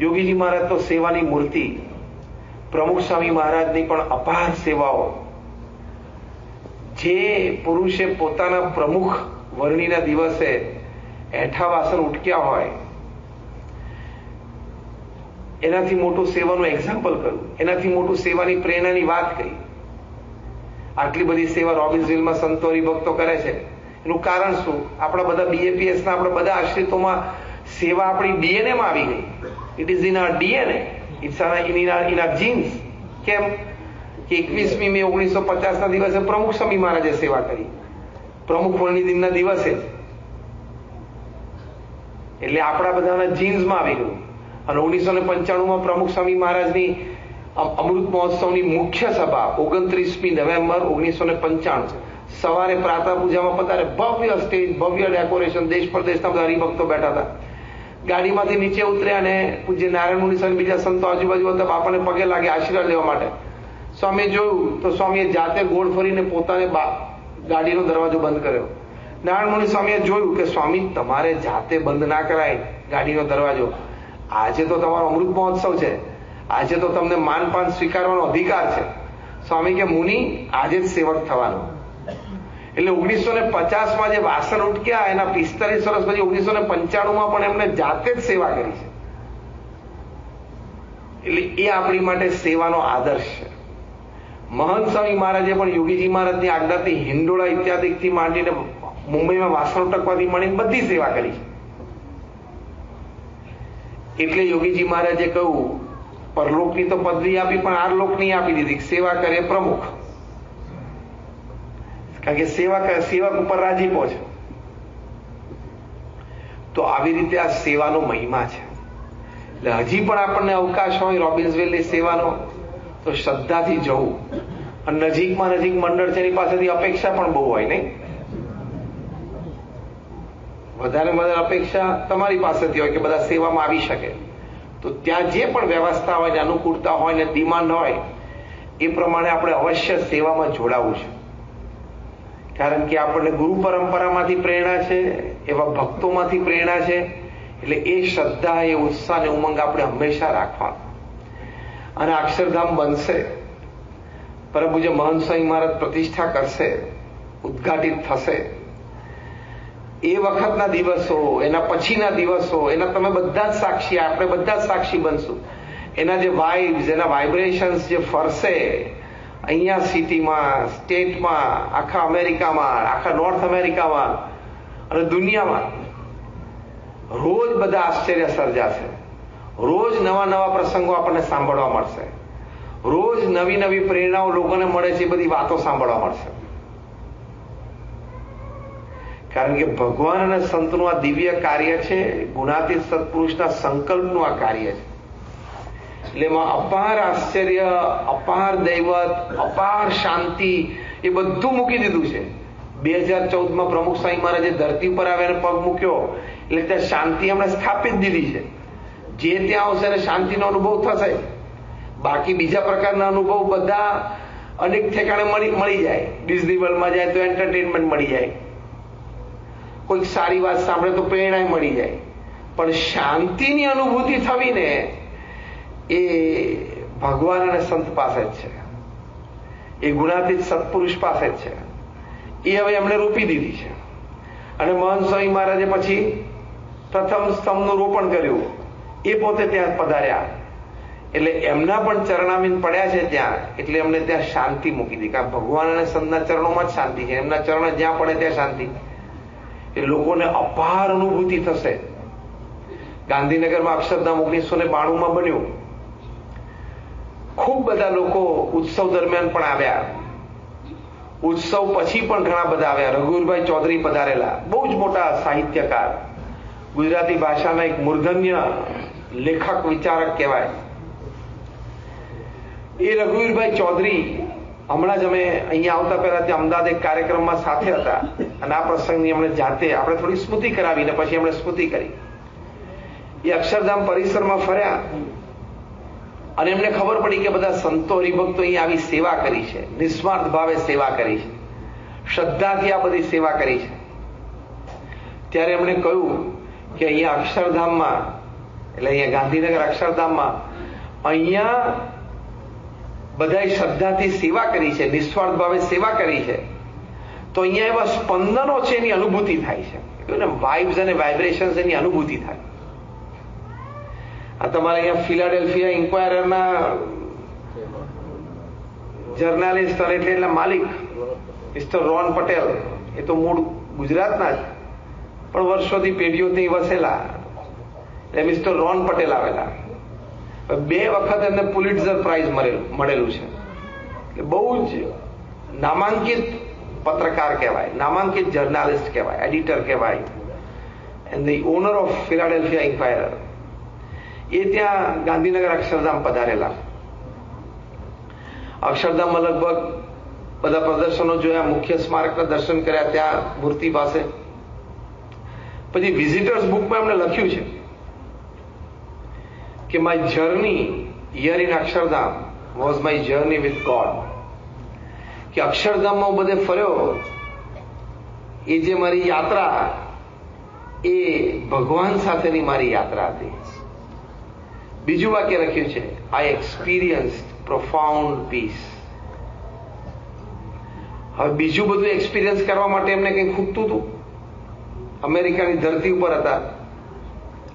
યોગીજી મહારાજ તો સેવાની મૂર્તિ. પ્રમુખ સ્વામી મહારાજની પણ અપાર સેવાઓ. જે પુરુષે પોતાના પ્રમુખ વર્ણીના દિવસે એઠા વાસણ ઉટક્યા હોય, એનાથી મોટું સેવાનું એક્ઝામ્પલ કર્યું એનાથી મોટું સેવાની પ્રેરણાની વાત કરી. આટલી બધી સેવા રોબિન્સવિલમાં સંતોરી ભક્તો કરે છે. એનું કારણ શું? આપણા બધા બીએપીએસ ના આપણા બધા આશ્રિતોમાં સેવા આપણી ડીએનએ માં આવી ગઈ. It is in our DNA it's in our genes કેમ? કે એકવીસમી મે ઓગણીસો પચાસ ના દિવસે પ્રમુખ સ્વામી મહારાજે સેવા કરી. પ્રમુખ વર્ણી દિનના દિવસે. એટલે આપણા બધાના જીન્સમાં આવી ગયું. અને ઓગણીસો ને પંચાણુંમાં પ્રમુખ સ્વામી મહારાજની અમૃત મહોત્સવની મુખ્ય સભા ઓગણત્રીસમી નવેમ્બર ઓગણીસો ને પંચાણું. સવારે પ્રાતઃ પૂજામાં પતારે ભવ્ય સ્ટેજ ભવ્ય ડેકોરેશન દેશ પરદેશના બધા હરિભક્તો બેઠા હતા. ગાડીમાંથી નીચે ઉતર્યા અને પૂજ્ય નારાયણ મુનિ સ્વામી, બીજા સંતો આજુબાજુ હતા, બાપાને પગે લાગે આશીર્વાદ લેવા માટે. સ્વામીએ જોયું તો સ્વામીએ જાતે ગોળ ફરીને પોતાને ગાડીનો દરવાજો બંધ કર્યો. નારાયણ મુનિ સ્વામીએ જોયું કે સ્વામી, તમારે જાતે બંધ ના કરાય ગાડીનો દરવાજો. આજે તો તમારો અમૃત મહોત્સવ છે. આજે તો તમને માનપાન સ્વીકારવાનો અધિકાર છે. સ્વામી કે મુનિ, આજે જ સેવક થવાનું. એટલે ઓગણીસો ને પચાસમાં જે વાસણ ઉટક્યા, એના પિસ્તાલીસ વર્ષ પછી ઓગણીસો ને પંચાણુંમાં પણ એમને જાતે જ સેવા કરી છે. એટલે એ આપણી માટે સેવાનો આદર્શ છે. મહંત સ્વામી મહારાજે પણ યોગીજી મહારાજની આજ્ઞાથી હિંડોળા ઇત્યાદિથી માંડીને મુંબઈમાં વાસણ ઉટકવાથી માંડીને બધી સેવા કરી છે. એટલે યોગીજી મહારાજે કહ્યું, પરલોકની તો પદવી આપી, પણ આ લોકની આપી દીધી. સેવા કરે પ્રમુખ. કારણ કે સેવા સેવક ઉપર રાજીપો છે? તો આવી રીતે આ સેવાનો મહિમા છે. એટલે હજી પણ આપણને અવકાશ હોય રોબિન્સવેલની સેવાનો, તો શ્રદ્ધાથી જવું. અને નજીકમાં નજીક મંડળ છે એની પાસેથી અપેક્ષા પણ બહુ હોય, નહીં? વધારે વધારે અપેક્ષા તમારી પાસેથી હોય કે બધા સેવામાં આવી શકે. તો ત્યાં જે પણ વ્યવસ્થા હોય ને અનુકૂળતા હોય ને ડિમાન્ડ હોય, એ પ્રમાણે આપણે અવશ્ય સેવામાં જોડાવું છે. કારણ કે આપણને ગુરુ પરંપરામાંથી પ્રેરણા છે, એવા ભક્તોમાંથી પ્રેરણા છે, એટલે એ શ્રદ્ધા, એ ઉત્સાહ ને ઉમંગ આપણે હંમેશા રાખવા અને અક્ષરધામ બનશે. પરમ જે મહંત મહારાજ પ્રતિષ્ઠા કરશે, ઉદઘાટિત થશે. એ વખતના દિવસો, એના પછીના દિવસો, એના તમે બધા જ સાક્ષી, આપણે બધા જ સાક્ષી બનશું. એના જે વાઇબ્સ એના વાઇબ્રેશન્સ જે ફરશે અહીંયા સિટીમાં, સ્ટેટમાં, આખા અમેરિકામાં, આખા નોર્થ અમેરિકામાં અને દુનિયામાં રોજ બધા આશ્ચર્ય સર્જાશે. રોજ નવા નવા પ્રસંગો આપણને સાંભળવા મળશે. રોજ નવી નવી પ્રેરણાઓ લોકોને મળે છે, એ બધી વાતો સાંભળવા મળશે. કારણ કે ભગવાન અને સંતનું આ દિવ્ય કાર્ય છે, ગુણાતીત સત્પુરુષના સંકલ્પનું આ કાર્ય છે. એટલે એમાં અપાર આશ્ચર્ય, અપાર દૈવત, અપાર શાંતિ એ બધું મૂકી દીધું છે. બે હજાર ચૌદમાં પ્રમુખ સ્વામી મહારાજે ધરતી ઉપર આવ્યા પગ મૂક્યો, એટલે ત્યાં શાંતિ એમણે સ્થાપિત દીધી છે. જે ત્યાં આવશે એને શાંતિનો અનુભવ થશે. બાકી બીજા પ્રકારના અનુભવ બધા અનેક ઠેકાણે મળી મળી જાય. ડિઝની વર્લ્ડમાં જાય તો એન્ટરટેનમેન્ટ મળી જાય. કોઈક સારી વાત સાંભળે તો પ્રેરણા મળી જાય. પણ શાંતિની અનુભૂતિ થવી ને એ ભગવાન અને સંત પાસે જ છે. એ ગુણાતીત સત્પુરુષ પાસે જ છે. એ હવે એમણે રોપી દીધી છે. અને મહંત સ્વામી મહારાજે પછી પ્રથમ સ્તંભનું રોપણ કર્યું. એ પોતે ત્યાં પધાર્યા. એટલે એમના પણ ચરણામીન પડ્યા છે ત્યાં. એટલે એમને ત્યાં શાંતિ મૂકી દીધી. કારણ ભગવાન અને સંતના ચરણોમાં જ શાંતિ છે. એમના ચરણ જ્યાં પડે ત્યાં શાંતિ. એ લોકોને અપાર અનુભૂતિ થશે. ગાંધીનગરમાં અક્ષરધામ ઓગણીસો ને બાણુંમાં બન્યું. ખૂબ બધા લોકો ઉત્સવ દરમિયાન પણ આવ્યા. ઉત્સવ પછી પણ ઘણા બધા આવ્યા. રઘુવીરભાઈ ચૌધરી પધારેલા. બહુ જ મોટા સાહિત્યકાર. ગુજરાતી ભાષાના એક મૂર્ધન્ય લેખક, વિચારક કહેવાય. એ રઘુવીરભાઈ ચૌધરી હમણાં જ અમે અહીંયા આવતા પહેલા ત્યાં અમદાવાદ એક કાર્યક્રમમાં સાથે હતા અને આ પ્રસંગની અમને જાતે આપણે થોડી સ્મૃતિ કરાવી ને પછી એમણે સ્મૃતિ કરી. એ અક્ષરધામ પરિસરમાં ફર્યા. અને એમને ખબર પડી કે બધા સંતો હરિભક્તો અહીંયા આવી સેવા કરી છે. નિસ્વાર્થ ભાવે સેવા કરી છે. શ્રદ્ધાથી આ બધી સેવા કરી છે. ત્યારે એમણે કહ્યું કે અહીંયા અક્ષરધામમાં, એટલે અહીંયા ગાંધીનગર અક્ષરધામમાં, અહીંયા બધાએ શ્રદ્ધાથી સેવા કરી છે, નિસ્વાર્થ ભાવે સેવા કરી છે. તો અહીંયા એવા સ્પંદનો છે એની અનુભૂતિ થાય છે. ને વાઇબ્સ અને વાઇબ્રેશન્સ એની અનુભૂતિ થાય. આ તમારે અહીંયા ફિલાડેલ્ફિયા ઇન્ક્વાયરના જર્નાલિસ્ટ અને એટલે માલિક, મિસ્ટર રોન પટેલ. એ તો મૂળ ગુજરાતના જ. પણ વર્ષોથી પેઢીઓથી વસેલા. એટલે મિસ્ટર રોન પટેલ આવેલા. બે વખત એમને પુલિટઝર પ્રાઇઝ મળેલું છે. એટલે બહુ જ નામાંકિત પત્રકાર કહેવાય, નામાંકિત જર્નાલિસ્ટ કહેવાય એડિટર કહેવાય. And the owner of Philadelphia Inquirer એ ત્યાં ગાંધીનગર અક્ષરધામ પધારેલા. અક્ષરધામમાં લગભગ બધા પ્રદર્શનો જોયા, મુખ્ય સ્મારકના દર્શન કર્યા, ત્યાં મૂર્તિ પાસે. પછી વિઝિટર્સ બુકમાં એમણે લખ્યું છે કે my journey here in Akshardham was my journey with God કે અક્ષરધામમાં હું બધે ફર્યો. એ જે મારી યાત્રા, એ ભગવાન સાથેની મારી યાત્રા હતી. બીજું વાક્ય લખ્યું છે આઈ એક્સપિરિયન્સ પ્રોફાઉન્ડ પીસ હવે બીજું બધું એક્સપિરિયન્સ કરવા માટે એમને કંઈ ખૂટતું હતું? અમેરિકાની ધરતી ઉપર હતા.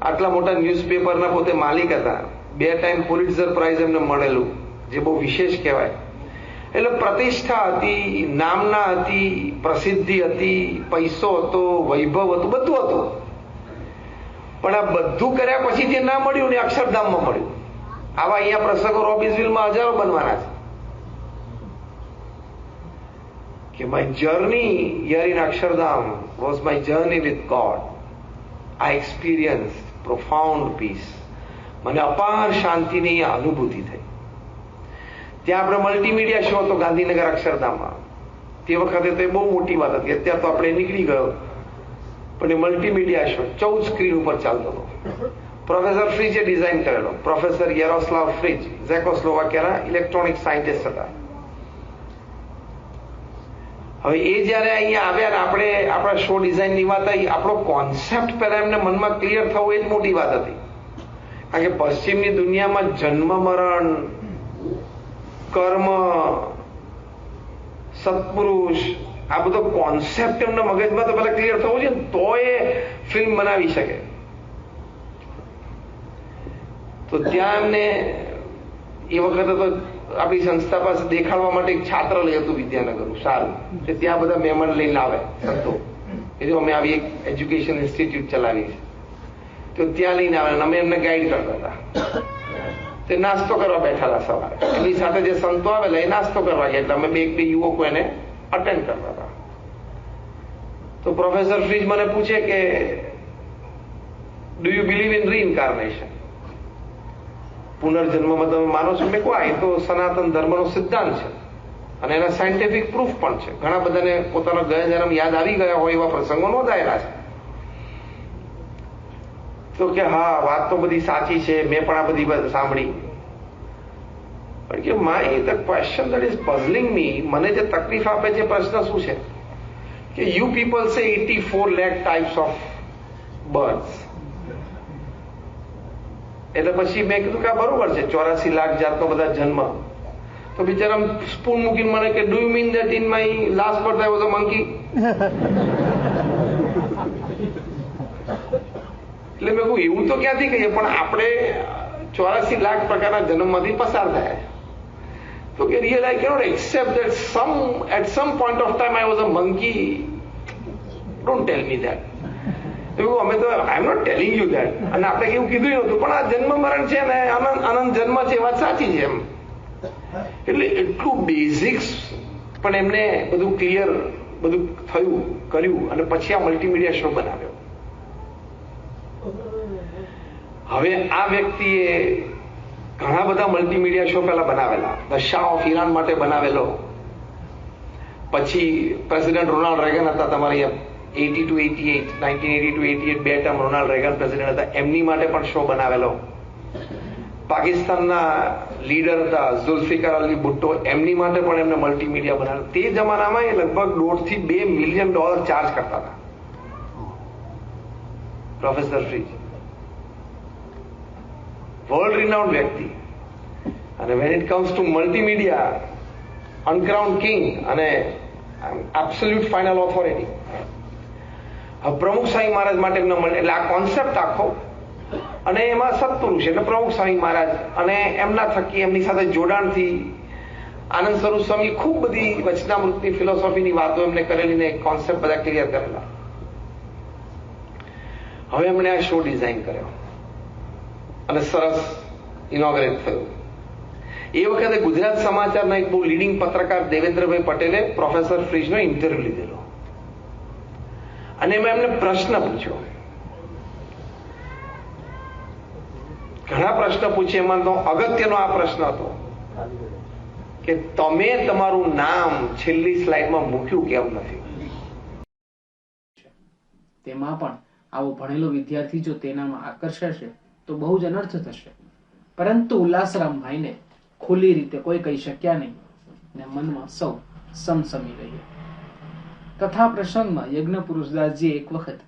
આટલા મોટા ન્યૂઝપેપરના પોતે માલિક હતા. બે ટાઈમ પુલિટઝર પ્રાઇઝ એમને મળેલું, જે બહુ વિશેષ કહેવાય. એટલે પ્રતિષ્ઠા હતી, નામના હતી, પ્રસિદ્ધિ હતી, પૈસો હતો, વૈભવ હતું, બધું હતું. પણ આ બધું કર્યા પછી જે ના મળ્યું ને અક્ષરધામમાં મળ્યું. આવા અહીંયા પ્રસંગો રોબિન્સવિલમાં હજારો બનવાના છે. કે my journey here in Akshardham was my journey with God I experience profound peace મને અપાર શાંતિની અનુભૂતિ થઈ. ત્યાં આપણે મલ્ટીમીડિયા શો હતો ગાંધીનગર અક્ષરધામમાં તે વખતે તો એ બહુ મોટી વાત હતી. અત્યારે તો આપણે નીકળી ગયો. પણ એ મલ્ટીમીડિયા શો ચૌદ સ્ક્રીન ઉપર ચાલતો હતો. પ્રોફેસર ફ્રીજે ડિઝાઇન કરેલો. પ્રોફેસર યરોસ્લાવ ફ્રીજ ઝેકોસ્લોવાકિયાના ઇલેક્ટ્રોનિક સાયન્ટિસ્ટ હતા. હવે એ જયારે અહીંયા આવ્યા આપણે આપણા શો ડિઝાઇનની વાત આવી, આપણો કોન્સેપ્ટ પહેલા એમને મનમાં ક્લિયર થવું એ જ મોટી વાત હતી. કારણ કે પશ્ચિમની દુનિયામાં જન્મ, મરણ, કર્મ, સત્પુરુષ આ બધો કોન્સેપ્ટ એમના મગજમાં તો પેલા ક્લિયર થવું જોઈએ તો એ ફિલ્મ બનાવી શકે. તો ત્યાં એમને એ વખતે તો આપણી સંસ્થા પાસે દેખાડવા માટે એક લઈ હતું વિદ્યાનગર સારું. કે ત્યાં બધા મહેમાન લઈને આવે, સંતો. એટલે અમે આવી એક એજ્યુકેશન ઇન્સ્ટિટ્યૂટ ચલાવી છે. તો ત્યાં લઈને આવે અમે એમને ગાઈડ કરતા હતા. તે નાસ્તો કરવા બેઠા હતા સવારે. એની સાથે જે સંતો આવેલા, એ નાસ્તો કરવા ગયા. એટલે અમે બે એક બે યુવકો એને અટેન્ડ કરતા હતા. તો પ્રોફેસર ફ્રીજ મને પૂછે કે do you believe in reincarnation પુનર્જન્મમાં તમે માનો છો મેં કહો એ તો સનાતન ધર્મનો સિદ્ધાંત છે. અને એના સાયન્ટિફિક પ્રૂફ પણ છે. ઘણા બધાને પોતાનો ગયા જન્મ યાદ આવી ગયા હોય એવા પ્રસંગો નોંધાયેલા છે. તો કે, હા, વાત તો બધી સાચી છે. મેં પણ આ બધી સાંભળી. પણ કે my the question that is puzzling me મને જે તકલીફ આપે છે પ્રશ્ન શું છે? કે you people say eighty four lakh types of birds એટલે પછી મેં કીધું કે બરોબર છે, ચોરાસી લાખ જાતનો બધા જન્મ. તો બિચારા સ્પૂન મૂકીને મને કે do you mean that in my last birth I was a monkey એટલે મેં કહું એવું તો ક્યાંથી કહીએ? પણ આપણે ચોરાસી લાખ પ્રકારના જન્મમાંથી પસાર થયા તો કે real I cannot accept that some, at some point of time I was a monkey. Don't tell me that. અમે તો I am not telling you that અને આપણે એવું કીધું નહોતું પણ આ જન્મ મરણ છે ને, આનંદ જન્મ છે વાત સાચી છે એમ એટલે એટલું બેઝિક્સ પણ એમને બધું ક્લિયર બધું થયું, કર્યું અને પછી આ મલ્ટીમીડિયા શો બનાવ્યો હવે આ વ્યક્તિએ ઘણા બધા મલ્ટીમીડિયા શો પહેલા બનાવેલા. ધ શાહ ઓફ ઈરાન માટે બનાવેલો. પછી પ્રેસિડેન્ટ રોનાલ્ડ રેગન હતા, તમારે eighty two eighty eight nineteen eighty two eighty eight બે ટર્મ રોનાલ્ડ રેગન પ્રેસિડેન્ટ હતા. એમની માટે પણ શો બનાવેલો. પાકિસ્તાનના લીડર હતા, ઝુલ્ફિકાર અલી ભુટ્ટો, એમની માટે પણ એમને મલ્ટીમીડિયા બનાવેલો. તે જમાનામાં એ લગભગ દોઢથી બે મિલિયન ડોલર ચાર્જ કરતા હતા. પ્રોફેસર ફ્રીજ વર્લ્ડ રિનાઉન્ડ વ્યક્તિ. અને when it comes to multimedia uncrowned king અને absolute final authority Pramukh Swami Maharaj માટે એમને મળે, એટલે આ કોન્સેપ્ટ આખો. અને એમાં સત્પુરુષ, એટલે પ્રમુખ સ્વામી મહારાજ અને એમના થકી એમની સાથે જોડાણથી આનંદ સ્વરૂપ સ્વામી ખૂબ બધી વચનામૃતની ફિલોસોફીની વાતો એમને કરેલી ને કોન્સેપ્ટ બધા ક્લિયર કરેલા. હવે એમણે આ શો ડિઝાઇન કર્યો. અને સરસ ઇનોગ્રેટ થયું. એ વખતે ગુજરાત સમાચારના એક બહુ લીડિંગ પત્રકાર દેવેન્દ્રભાઈ પટેલે પ્રોફેસર ફ્રીજનો ઇન્ટરવ્યુ લીધેલો. અને એમાં એમને પ્રશ્ન પૂછ્યો. ઘણા પ્રશ્ન પૂછ્યા, એમાં તો અગત્યનો આ પ્રશ્ન હતો કે તમે તમારું નામ છેલ્લી સ્લાઇડમાં મૂક્યું કેમ નથી? તેમાં પણ આવો ભણેલો વિદ્યાર્થી જો તેનામાં આકર્ષાશે, તો બહુ જ અનર્થ થશે. પરંતુ ઉલ્લાસરામભાઈને ખુલ્લી રીતે કોઈ કહી શક્યા નહીં ને મનમાં સૌ સમસમી રહ્યા. તથા પ્રસંગમાં યજ્ઞ પુરુષદાસજીએ એક વખત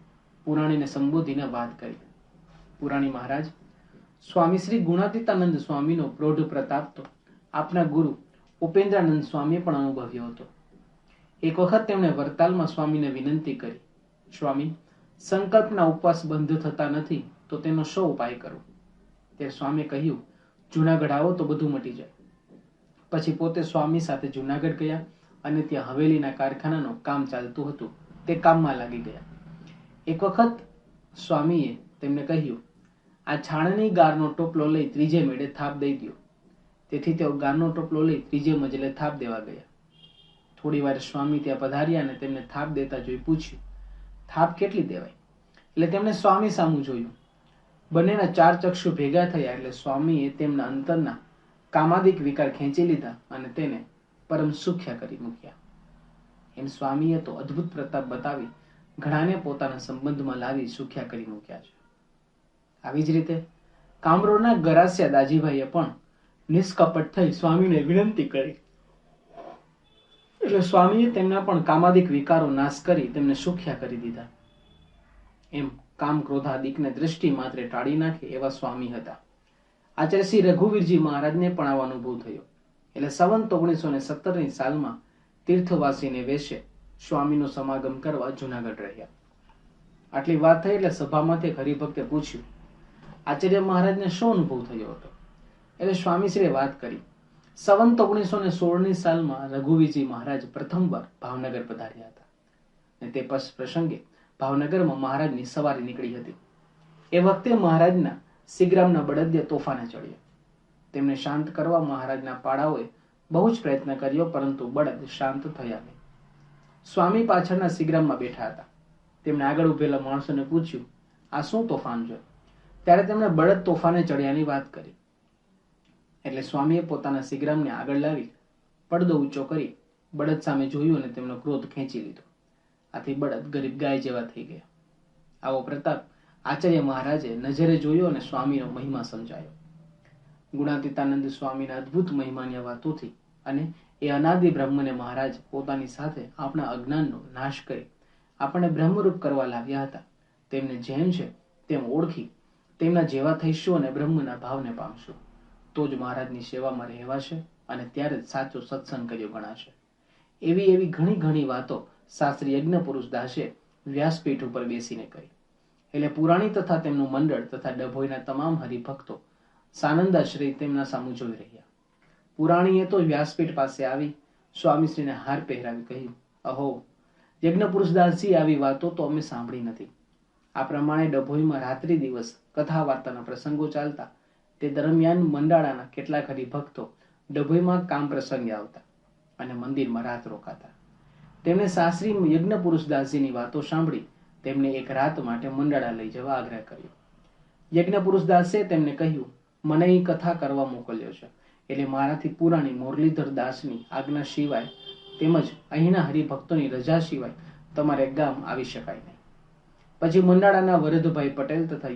પુરાણીને સંબોધીને વાત કરી. પુરાણી મહારાજ, સ્વામી શ્રી ગુણાતીતાનંદ સ્વામીનો પ્રૌઢ પ્રતાપ તો આપના ગુરુ ઉપેન્દ્રાનંદ સ્વામીએ પણ અનુભવ્યો હતો. એક વખત તેમણે વરતાલમાં સ્વામીને વિનંતી કરી, સ્વામી, સંકલ્પના ઉપવાસ બંધ થતા નથી તો તેનો શો ઉપાય કરો. ત્યારે સ્વામીએ કહ્યું જુનાગઢ આવો તો બધું મટી જાય. પછી પોતે સ્વામી સાથે જુનાગઢ ગયા અને ત્યાં હવેલીના કારખાનાનું કામ ચાલતું હતું. તે કામમાં લાગી ગયા. એક વખત સ્વામીએ તેમને કહ્યું, આ છાણની ગારનો ટોપલો લઈ ત્રીજે મેળે થાપ દઈ ગયો તેથી તેઓ ગારનો ટોપલો લઈ ત્રીજે મજલે થાપ દેવા ગયા. થોડી વાર સ્વામી ત્યાં પધાર્યા અને તેમને થાપ દેતા જોઈ પૂછ્યું, થાપ કેટલી દેવાય? એટલે તેમણે સ્વામી સામું જોયું. બંનેના ચાર ચક્ષુ ભેગા થયા એટલે સ્વામીએ તેમના અંતરના કામાદિક વિકાર ખેંચી લીધા અને તેને પરમ સુખ્યા કરી મૂક્યા. એમ સ્વામીએ તો અદ્ભુત પ્રતાપ બતાવી ઘણાને પોતાના સંબંધમાં લાવી સુખ્યા કરી મૂક્યા છે. આવી જ રીતે કામરોના ગરાસિયા દાજીભાઈએ પણ નિષ્કપટ થઈ સ્વામીને વિનંતી કરી. એટલે સ્વામીએ તેમના પણ કામાદિક વિકારો નાશ કરી તેમને સુખ્યા કરી દીધા. એમ કામ ક્રોધાદિકને દ્રષ્ટિ માત્રે ટાળી નાખે એવા સ્વામી હતા. આચાર્ય શ્રી રઘુવીરજી મહારાજને પણ આવો અનુભવ થયો. એટલે સવંત ઓગણીસો ને સત્તરની સાલમાં તીર્થવાસીને વેશે સ્વામીનો સમાગમ કરવા જુનાગઢ રહ્યા. આટલી વાત થઈ એટલે સભામાંથી હરિભક્તે પૂછ્યું, આચાર્ય મહારાજને શું અનુભવ થયો હતો? એટલે સ્વામીશ્રીએ વાત કરી સવંત ઓગણીસો ને સોળની સાલમાં રઘુવીરજી મહારાજ પ્રથમવાર ભાવનગર પધાર્યા હતા. અને તે પ્રસંગે ભાવનગરમાં મહારાજની સવારી નીકળી હતી. એ વખતે મહારાજના સિગ્રામના બળદિયા તોફાને ચડ્યા. તેમને શાંત કરવા મહારાજના પાડાઓએ બહુ જ પ્રયત્ન કર્યો, પરંતુ બળદ શાંત થયા નહીં. સ્વામી પાછળના સિગ્રામમાં બેઠા હતા. તેમણે આગળ ઉભેલા માણસોને પૂછ્યું, આ શું તોફાન છે? ત્યારે તેમણે બળદ તોફાને ચડ્યાની વાત કરી. એટલે સ્વામીએ પોતાના સિગ્રામને આગળ લાવી પડદો ઊંચો કરી બળદ સામે જોયું અને તેમનો ક્રોધ ખેંચી લીધો. આથી બળદ ગરીબ ગાય જેવા થઈ ગયા. આવો પ્રતાપ આચાર્ય મહારાજે નજરે જોયો અને સ્વામીનો મહિમા સમજાયો. ગુણાતીતાનંદ સ્વામીના અદ્ભુત મહિમાની વાતોથી અને એ અનાદિ બ્રહ્મને મહારાજ પોતાની સાથે આપણા અજ્ઞાનનો નાશ કરી આપણને બ્રહ્મરૂપ કરવા લાવ્યા હતા. તેમને જેમ છે તેમ ઓળખી તેમના જેવા થઈશું અને બ્રહ્મના ભાવને પામશું. તો જ મહારાજની સેવામાં રહેવાશે અને ત્યારે જ સાચો સત્સંગ કર્યો ગણાશે. એવી એવી ઘણી ઘણી વાતો શાસ્ત્રી યજ્ઞ પુરુષ દાસે વ્યાસપીઠ ઉપર બેસીને કરી એટલે પુરાણી તથા તેમનું મંડળ તથા ડભોઈના તમામ હરિભક્તો સાનંદાશ્રય તેમના સામુ જોઈ રહ્યા. પુરાણીએ તો વ્યાસપીઠ પાસે આવી સ્વામીશ્રીને હાર પહેરાવી કહ્યું, અહો યજ્ઞ પુરુષદાસજી આવી વાતો તો અમે સાંભળી નથી. આ પ્રમાણે ડભોઈમાં રાત્રિ દિવસ કથા વાર્તાના પ્રસંગો ચાલતા તે દરમિયાન મંડાળાના કેટલાક હરિભક્તો ડભોઈમાં કામ પ્રસંગે આવતા અને મંદિરમાં રાત રોકાતા. તેમણે સાસરી યજ્ઞ પુરુષદાસજીની વાતો સાંભળી, તેમને એક રાત માટે મંડાળા લઈ જવા આગ્રહ કર્યો. યજ્ઞ પુરુષદાસે તેમને કહ્યું, મને અહીં કથા કરવા મોકલ્યો છે. એટલે મારાથી પુરાણી મુરલીધર દાસની આજ્ઞા સિવાય તેમજ અહીંના હરિભક્તોની રજા સિવાય તમારે ગામ આવી શકાય નહીં. પછી મંડાળાના વરદભાઈ પટેલ તથા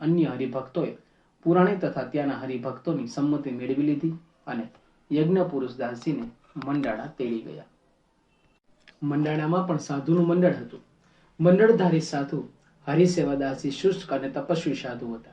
અન્ય હરિભક્તોએ પુરાણી તથા ત્યાંના હરિભક્તોની સંમતિ મેળવી લીધી અને યજ્ઞ પુરુષદાસજીને મંડાળા તેડી ગયા. મંડાળામાં પણ સાધુનું મંડળ હતું. મંડળધારી સાધુ હરિસેવાદાસજી શુષ્ક અને તપસ્વી સાધુ હતા.